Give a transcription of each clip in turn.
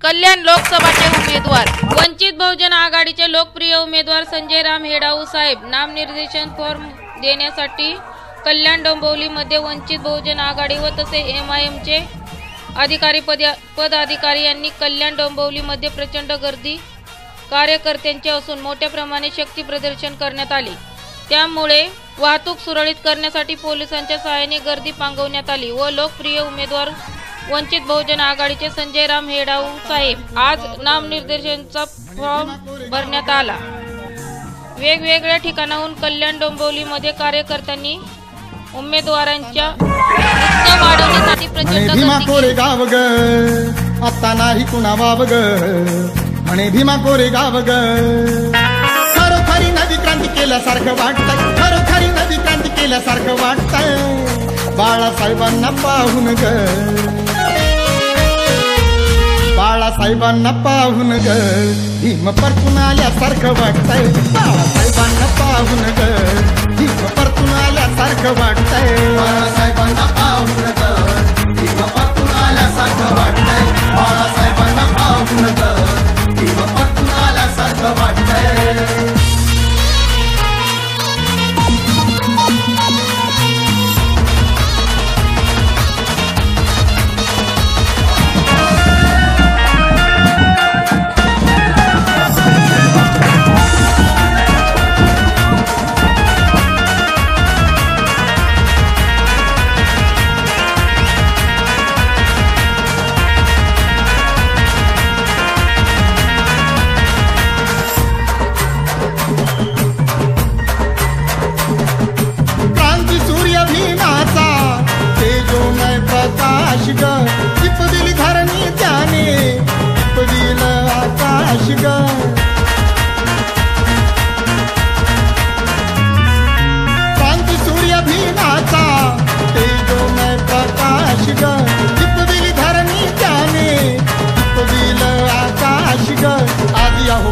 कल्याण लोकसभाचे उमेदवार वंचित बहुजन आघाडीचे लोकप्रिय उमेदवार संजय राम हेडाऊ साहेब नामनिर्देशन फॉर्म देण्यासाठी कल्याण डोंबिवलीमध्ये वंचित बहुजन आघाडी व तसे एम आय एमचे अधिकारी पद पदाधिकारी यांनी कल्याण डोंबिवलीमध्ये प्रचंड गर्दी कार्यकर्त्यांचे असून मोठ्या प्रमाणे शक्ती प्रदर्शन करण्यात आले. त्यामुळे वाहतूक सुरळीत करण्यासाठी पोलिसांच्या सहाय्याने गर्दी पांगवण्यात आली व लोकप्रिय उमेदवार वंचित बहुजन आघाडीचे संजय राम हेडाऊ साहेब आज नामनिर्देशनचा फॉर्म भरण्यात आला. वेगवेगळ्या ठिकाणाहून कल्याण डोंबिवलीमध्ये कार्यकर्त्यांनी उमेदवारांच्या वाढवण्यासाठी प्रचंड भीमा कोरे. गाव ग आता नाही कुणा वाव ग. म्हणे भीमा कोरे गाव ग. खरोखरी नदी क्रांती केल्यासारखं वाटतंय खरोखरी नदी क्रांती केल्यासारखं वाटतंय. बाळासाहेबांना पाहून ग. बाळासाहेबांना पाहून ग. भीम परतून आल्यासारखं वाटतंय. बाळासाहेबांना पाहून ग. भीम परतून आल्यासारखं वाटत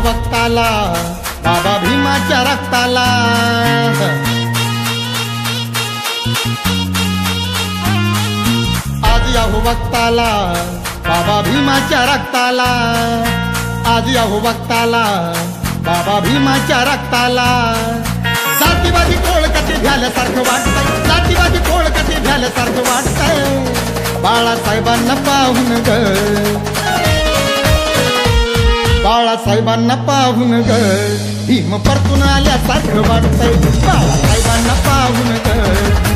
भक्ताला बाबा भीमाच्या रक्ताला आजी अहो भक्ताला बाबा भीमाच्या रक्ताला आजी अहो भक्ताला बाबा भीमाच्या रक्ताला. जातीवादी कोळ कसे झाल्यासारखं वाटतंय जातीवादी कोळ कसे झाल्यासारखं वाटतंय. बाळासाहेबांना पाहून ग. बाळासाहेबांना पाहून ग. भीम परतून आल्यासारखं वाटतंय. बाळासाहेबांना पाहून ग.